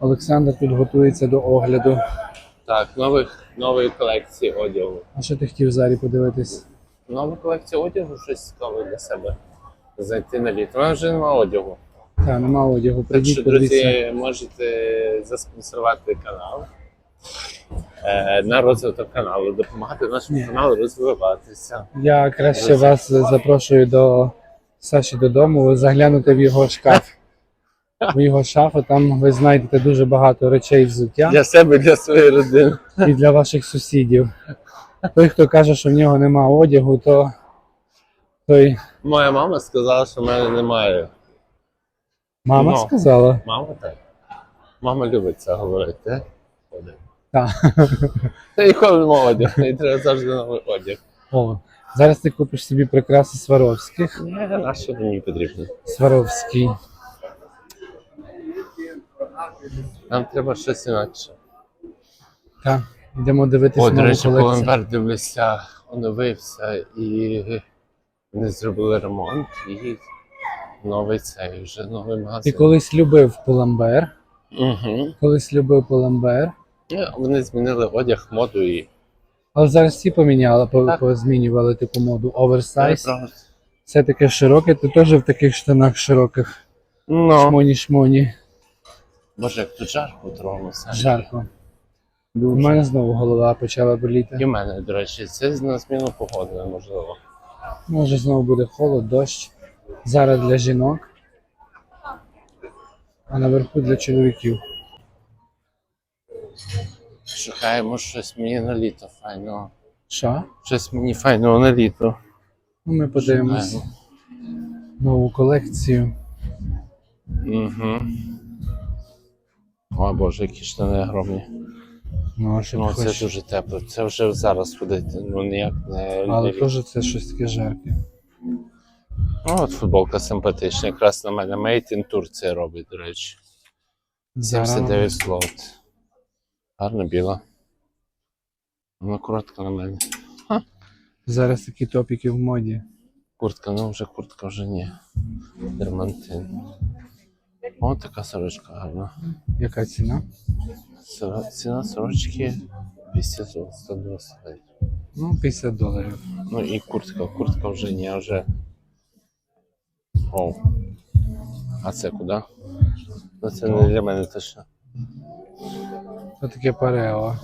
Олександр тут готується до огляду. Так, нових, нової колекції одягу. А що ти хотів в залі подивитись? Нова колекція одягу щось цікаве для себе. Зайти на літо. У мене вже немає одягу. Та, нема одягу. Так Прийдіть, що, подивіться. друзі, можете заспонсорувати канал е, на розвиток каналу, допомагати нашому Ні. каналу розвиватися. Я краще вас запрошую до Саші додому, заглянути в його шкаф. В його шафу там ви знайдете дуже багато речей взуття Для себе, для своєї родини. і для ваших сусідів. Той, хто каже, що в нього нема одягу, то той Моя мама сказала, що в мене немає. мама Ну. сказала. Мама так. Мама любить це говорити. Так. Та ніколи одягу, і треба завжди новий одяг. О, зараз ти купиш собі прикраси Сваровських. Ні, на що мені потрібно. Сваровський. Нам треба щось інакше. Так, йдемо дивитися О, до речі. Коленбер дивлюся, оновився і вони зробили ремонт і новий цей вже новий магазин. Ти колись любив Pull&Bear, Угу. колись любив Pull&Bear, Вони змінили одяг, моду і але зараз всі поміняли, по- позмінювали таку моду. Оверсайз. Все таке широке, ти теж в таких штанах широких. Ну, Шмоні-шмоні. Боже, як тут жарко тронулося. Жарко. У мене знову голова почала боліти. І в мене, до речі, це на зміну погоди, можливо. Може знову буде холод, дощ. Зараз для жінок. А наверху для чоловіків. Шукаємо щось мені на літо файного. Що? Щось мені файного на літо. Ну, ми подивимось нову колекцію. Угу. О боже, які штани огромні. Ну, а Ну, це дуже тепло. Це вже зараз ходити, ну ніяк не. Але не- теж це щось таке жарке. Ну, от футболка симпатична, якраз на мене. Made in Турція робить, до речі. Зараз 79 слот. Гарно біла. Вона коротка на мене. Зараз такі топіки в моді. Куртка, ну вже куртка вже ні. Дермантин. О, така сорочка гарна. Яка ціна? Сор- Ціна сорочки 200 злот, 129. Ну, 50 доларів. Ну і куртка. Куртка вже а вже. О. А це куди? Ну це не для мене точно. Це таке парео.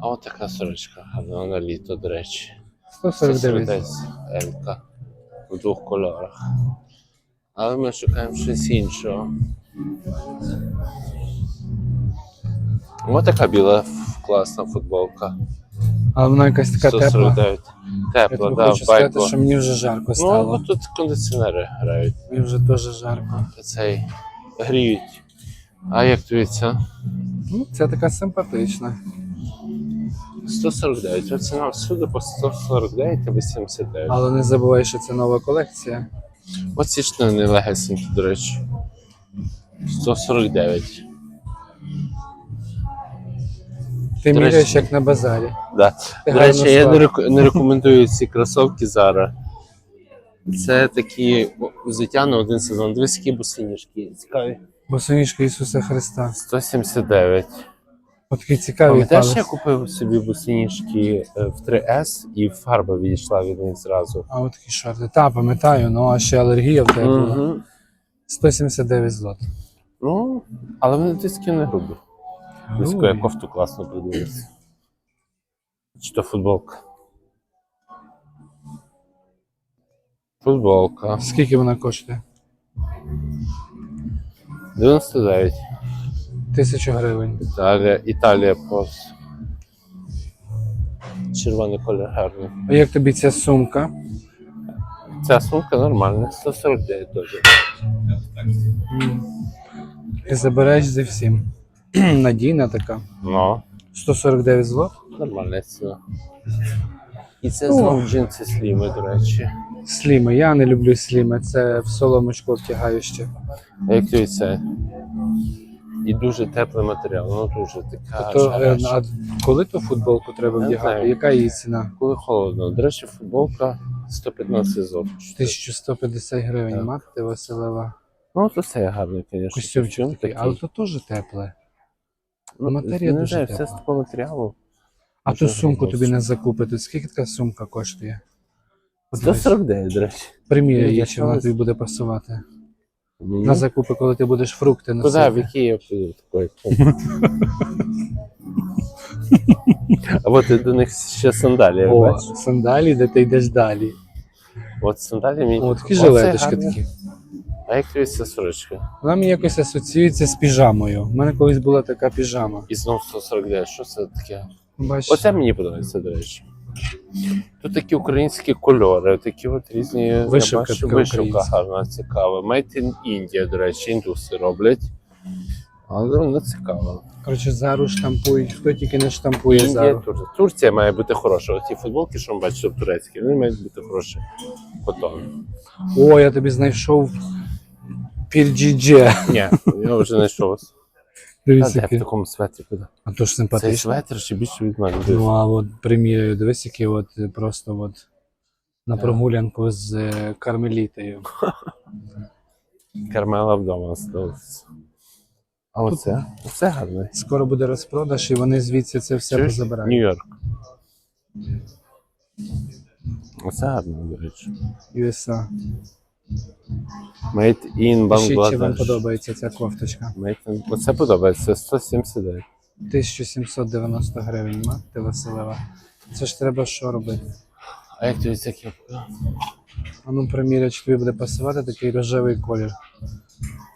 А от така сорочка гарна на літо, до речі. 149. десь Елька в двох кольорах. Але ми шукаємо щось іншого. Ось така біла класна футболка. Але вона якась така тепла. Тепла, да, хочу сказати, що мені вже жарко Ну, стало. бо тут кондиціонери грають. Мені вже дуже жарко. Цей гріють. А як тобі ця? Ну, це така симпатична. 149. Оце нам всюди по 149 або 79. Але не забувай, що це нова колекція. Оці штани легесенькі, до речі. 149. Ти До речі. міряєш як на базарі. Да. Ти До гарно речі, я не, рек- не рекомендую ці кросовки зараз. Це такі взуття на один сезон. Дивись, які босоніжки. Цікаві. Босоніжка Ісуса Христа. 179. От такий цікавий Пам'ятаєш, я купив собі босоніжки е, в 3S і фарба відійшла від них зразу. А от такі шорти. Та, пам'ятаю, ну а ще алергія в тебе була. Мгм. 179 злот. Ну, але вони диски не грубі. Диско я кофту класно придивився. Чи то футболка? Футболка. Скільки вона коштує? 99. Тисячу гривень. Італія, Італія пост. Червоний колір гарний. А як тобі ця сумка? Ця сумка нормальна, 149 теж. М. Ти забереш зі всім. Надійна така. Ну, 149 злот. нормальна ціна. І це О. знову джинси сліми, до речі. Сліми. Я не люблю сліми. Це в соломочку втягаю ще. А як тобі це? І дуже теплий матеріал, ну дуже така. То, е, а коли ту футболку треба вдягати? Яка її ціна? Коли холодно. До речі, футболка 115 злотих. 1150 гривень. Так. Мати Василева. Ну, то це гарний, звісно. Костюмчик такий, але то теж тепле. Ну, матерія не дуже знаю, тепла. все з такого матеріалу. А ту сумку тобі не закупити. Скільки така сумка коштує? Подивись. 149, до речі. Приміряй Ну, її, я чи вона тобі буде пасувати. Мені? На закупи, коли ти будеш фрукти носити. в який я піду такий? А от до них ще сандалі, О, бачиш. сандалі, де ти йдеш далі. От сандалі мені. О, такі Оце жилеточки гарно. такі. А як тобі ця сорочка? Вона мені якось асоціюється з піжамою. У мене колись була така піжама. І знову 149, що це таке? Бачиш? Оце мені подобається, до речі. Тут такі українські кольори, такі от різні я Вишивка бачу, така вишивка українська. гарна, цікава. Made in India, до речі, індуси роблять. Але воно цікаво. Коротше, зару штампують, хто тільки не штампує Індія, зару. Тур... Турція має бути хороша. Оці футболки, що ми бачите, турецькі, вони мають бути хороші. Котон. О, я тобі знайшов пірджідже. Ні, я вже знайшов. Дивись, де в який. такому светрі куди? А то ж Цей симпатично. светр ще більше від мене. Ну, а от приміряю, дивись, який от е, просто от на Так. прогулянку з е, кармелітою. Кармела вдома осталась. А оце? Оце гарне. Скоро буде розпродаж, і вони звідси це все Чуєш? позабирають. Нью-Йорк. Оце гарно, до речі. USA. Made in Пишіть, чи вам подобається ця кофточка. Made in... Оце подобається, 179. 1790 гривень, мати Василева. Це ж треба що робити? А як тобі ця кепка? А ну приміряй, чи тобі буде пасувати такий рожевий колір.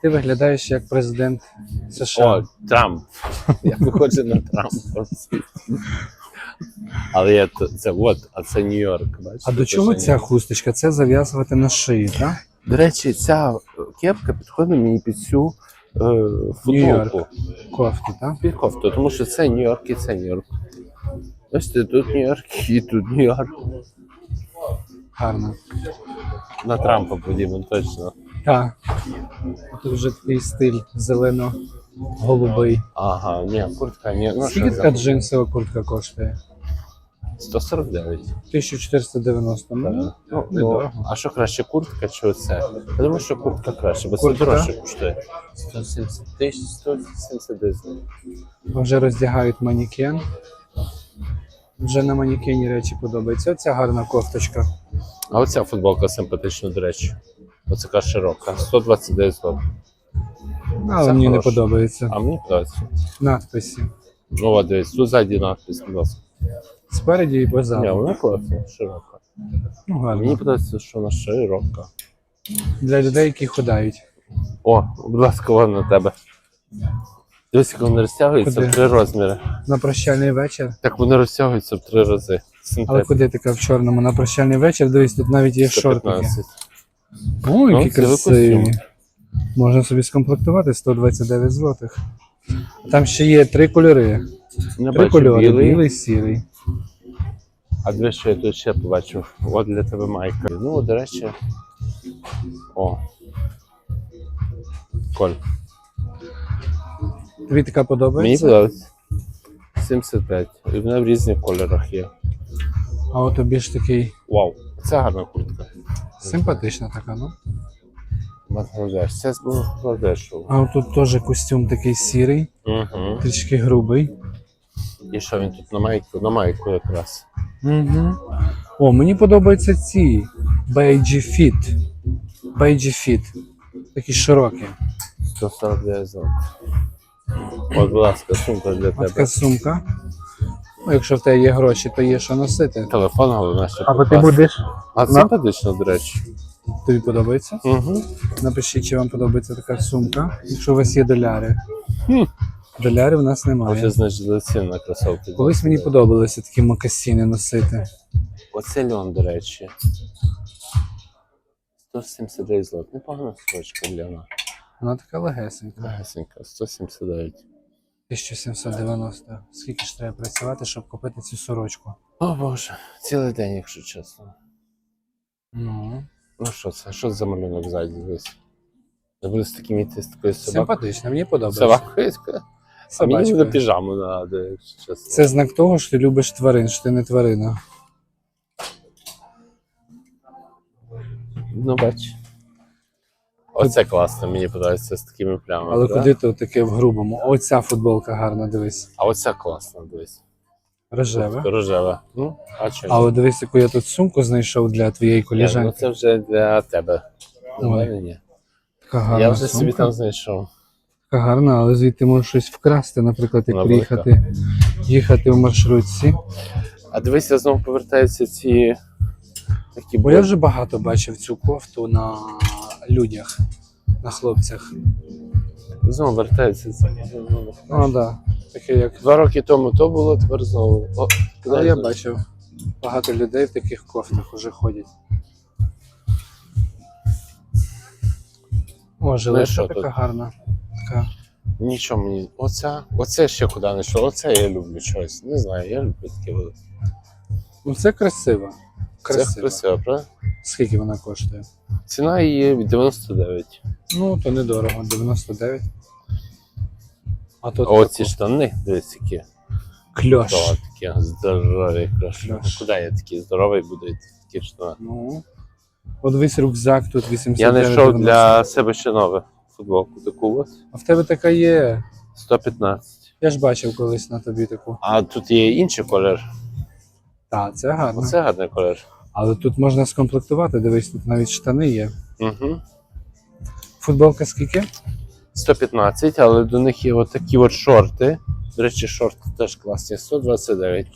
Ти виглядаєш як президент США. О, Трамп. Я виходжу на Трампа. Але я то- це от, а це Нью-Йорк. Бачиш? а до чого ця хусточка? Це зав'язувати на шиї, так? До речі, ця кепка підходить мені під цю е, футболку. Нью-Йорк. Кофту, так? Під кофту, тому що це Нью-Йорк і це Нью-Йорк. Бачите, тут Нью-Йорк і тут Нью-Йорк. Гарно. На Трампа подібно, точно. Так. Тут вже такий стиль зелено-голубий. Ага, ні, куртка, ні. Ну, Скільки така за джинсова куртка коштує? 149. 1490. Ну, Ну, ну, а що краще, куртка чи оце? Я думаю, що куртка краще, бо Куртка? це дорожче коштує. 170 тисяч, 179. вже роздягають манікен. Вже на манікені речі подобаються. Оця гарна кофточка. А оця футболка симпатична, до речі. Оце така широка. 129 злотих. Але Це мені не подобається. А мені подобається. Надписи. Ну, от дивись, тут ззаді надпис, будь ласка. Спереді і позаду. Ні, вона класна, широка. Ну, Мені подобається, що вона широка. Для людей, які ходають. О, будь ласка, вон на тебе. Дивись, як вони розтягуються Куди? в три розміри. На прощальний вечір. Так вони розтягуються в три рази. Але куди така в чорному? На прощальний вечір, дивись, тут навіть є шортики. 115. О, які Ну, це красиві. костюм. Можна собі скомплектувати 129 злотих. Там ще є три кольори. Не Три бачу кольори: білий. білий, сірий. А дві що я тут ще побачив. От для тебе майка. Ну, до речі. О. Коль. Тобі така Мені подобається? подобається. 75. І вона в різних кольорах є. А от ж такий Вау. Це гарна куртка. симпатична така, ну. Бангладеш. Це з Бангладешу. А от тут теж костюм такий сірий, Угу. трішки грубий. І що він тут на майку? На майку якраз. Угу. О, мені подобаються ці Beige Fit. Beige Fit. Такі широкі. 149 злотих. От, будь ласка, сумка для тебе. така сумка. Ну, якщо в тебе є гроші, то є що носити. Телефон головне, що Або ти будеш. А це симпатично, до речі. Тобі подобається? Угу. Напишіть, чи вам подобається така сумка, якщо у вас є доляри. Хм. Долярів в нас немає. знайшли ціни на кросовки. Колись мені подобалося такі мокасіни носити. Оце льон, до речі. 179 злот. Непогана сорочка Льона. Вона така легесенька. Легесенька, 179. 1790. Скільки ж треба працювати, щоб купити цю сорочку? О боже, цілий день, якщо чесно. Ну, Ну що це? Що це за малюнок ззаді дивись? Я буду з таким йти з такою собакою. симпатично, мені подобається. Собакою? А мені буде піжаму нагадує, якщо чесно. Це знак того, що ти любиш тварин, що ти не тварина. Ну, бач. Оце класно, мені подобається з такими плямами. Але да? куди ти таке в грубому? Оця футболка гарна, дивись. А оця класна, дивись. Рожева. Рожева. Ну, а чого? Але дивись, яку я тут сумку знайшов для твоєї Ні, ну це вже для тебе. Для мене ні. Така гарна Я вже сумка. собі там знайшов. Така гарна, але звідти можеш щось вкрасти, наприклад, як Вона приїхати, їхати в маршрутці. А дивися, знову повертаються ці такі Бо я вже багато бачив цю кофту на людях, на хлопцях. Знову вертаються ці. Ну да. таке як. Два роки тому то було, тепер знову. О, Але я бачив, багато людей в таких кофтах вже ходять. О, жилетка що така тут? гарна. Така. Нічого мені. Оця, оце ще куди не йшло. Оце я люблю щось. Не знаю, я люблю таке велике. Ну це красиво. Це Красиво. красиво, правда? Скільки вона коштує? Ціна її 99. Ну, то недорого, 99. А тут А оці штани, дивись, які. кльош. То, такі здорові кльоші. Кльош. Куди я такий здоровий буду йти в такі штани? Ну. От весь рюкзак тут 89. Я знайшов для себе ще нове футболку таку ось. А в тебе така є. 115. Я ж бачив колись на тобі таку. А тут є інший колір. Так, це гарно. Оце гарний колір. Але тут можна скомплектувати, дивись, тут навіть штани є. Угу. Футболка скільки? 115, але до них є отакі от шорти. До речі, шорти теж класні. 129.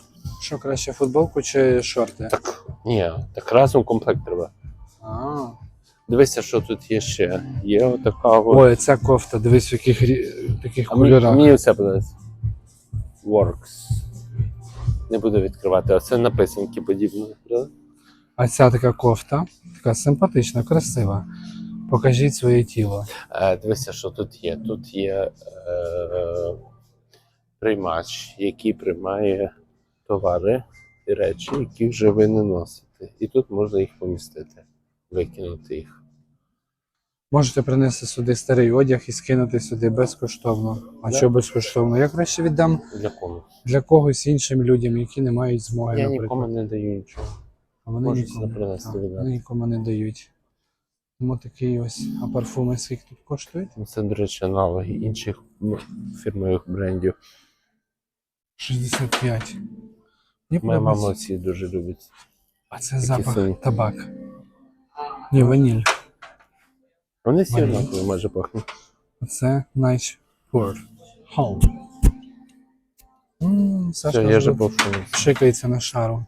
Що краще, футболку чи шорти? Так, ні, так разом комплект треба. А. Дивися, що тут є ще. Є отака от. Ой, ця кофта, дивись, в яких рі- таких А мені, кольорах. мені оце подобається. Works. Не буду відкривати, а це написанки подібні. правда? А ця така кофта, така симпатична, красива. Покажіть своє тіло. Е, дивися, що тут є. Тут є е, приймач, який приймає товари і речі, які вже ви не носите. І тут можна їх помістити, викинути їх. Можете принести сюди старий одяг і скинути сюди безкоштовно. А Да. що безкоштовно? Я краще віддам Для кого? для когось іншим людям, які не мають змоги, Я наприклад. нікому не даю нічого. А вони нікому, принести, так, віддати. вони нікому не дають. Тому такий ось. А парфуми скільки тут коштують? Ну, Це, до речі, аналоги інших м, фірмових брендів. 65. Мені Моя мама подобається. ці дуже любить. А це запах самі. табак. Ні, ваніль. Вони всі Ваніль. однакові майже пахнуть. Оце Night Ford. Home. М, Сашка Все, я вже же повшу. пшикається на шару.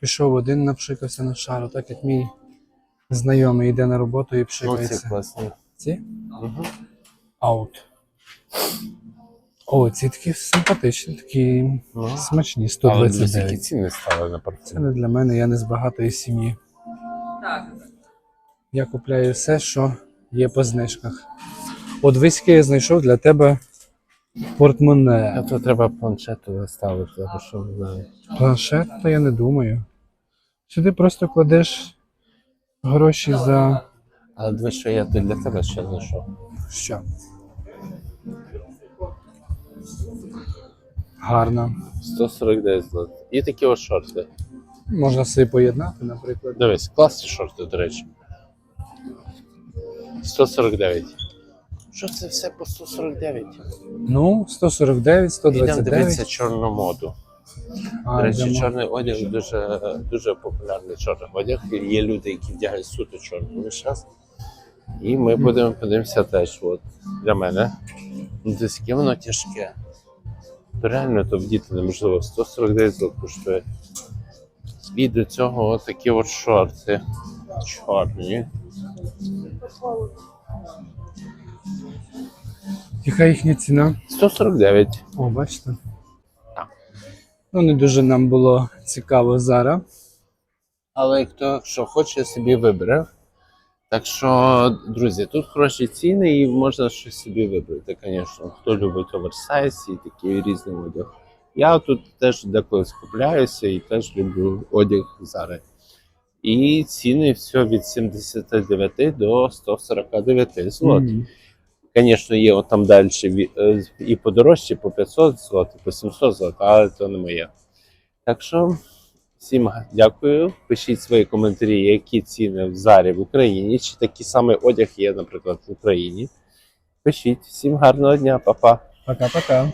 Пішов один, напшикався на шару, так як мій знайомий йде на роботу і Ну, ці пшикається. класні. Ці? Угу. Аут. О, ці такі симпатичні, такі Ну. смачні. Але дивись, які 129. ціни стали на Це парфум. не для мене, я не з багатої сім'ї. Я купляю все, що є по знижках. От виськи я знайшов для тебе А портмоне. то треба планшету ставити, або що не знаю. Планшет, то я не думаю. Сюди просто кладеш гроші за Але дивись, що я тут для тебе ще знайшов. що? Гарно. 149 злот. І такі ось шорти. Можна собі поєднати, наприклад. Дивись, класні шорти, до речі. 149. Що це все по 149? Ну, 149, Ідемо дивитися 129. чорну моду. А, До речі, йдемо. чорний одяг дуже, дуже популярний чорний одяг. І Є люди, які вдягають суто чорний весь час. І ми будемо подивимося теж. От, для мене. Ну, десь яке воно тяжке. То реально то вдіти неможливо. 149 злот коштує. І до цього от такі от шорти. Чорні. Яка їхня ціна? 149. О, бачите? Так. Ну, не дуже нам було цікаво зараз. Але хто що хоче, собі вибере. Так що, друзі, тут хороші ціни і можна щось собі вибрати, звісно. Хто любить оверсайз і такий різний одяг. Я тут теж деколи скупляюся і теж люблю одяг зараз. І ціни все від 79 до 149 злот. Звісно, є от там далі е, і подорожчі, по 500 злот, і по 700 злот, але то не моє. Так що Всім дякую. Пишіть свої коментарі, які ціни в зарі в Україні, чи такий самий одяг є, наприклад, в Україні. Пишіть. Всім гарного дня, па-па. Пока-пока.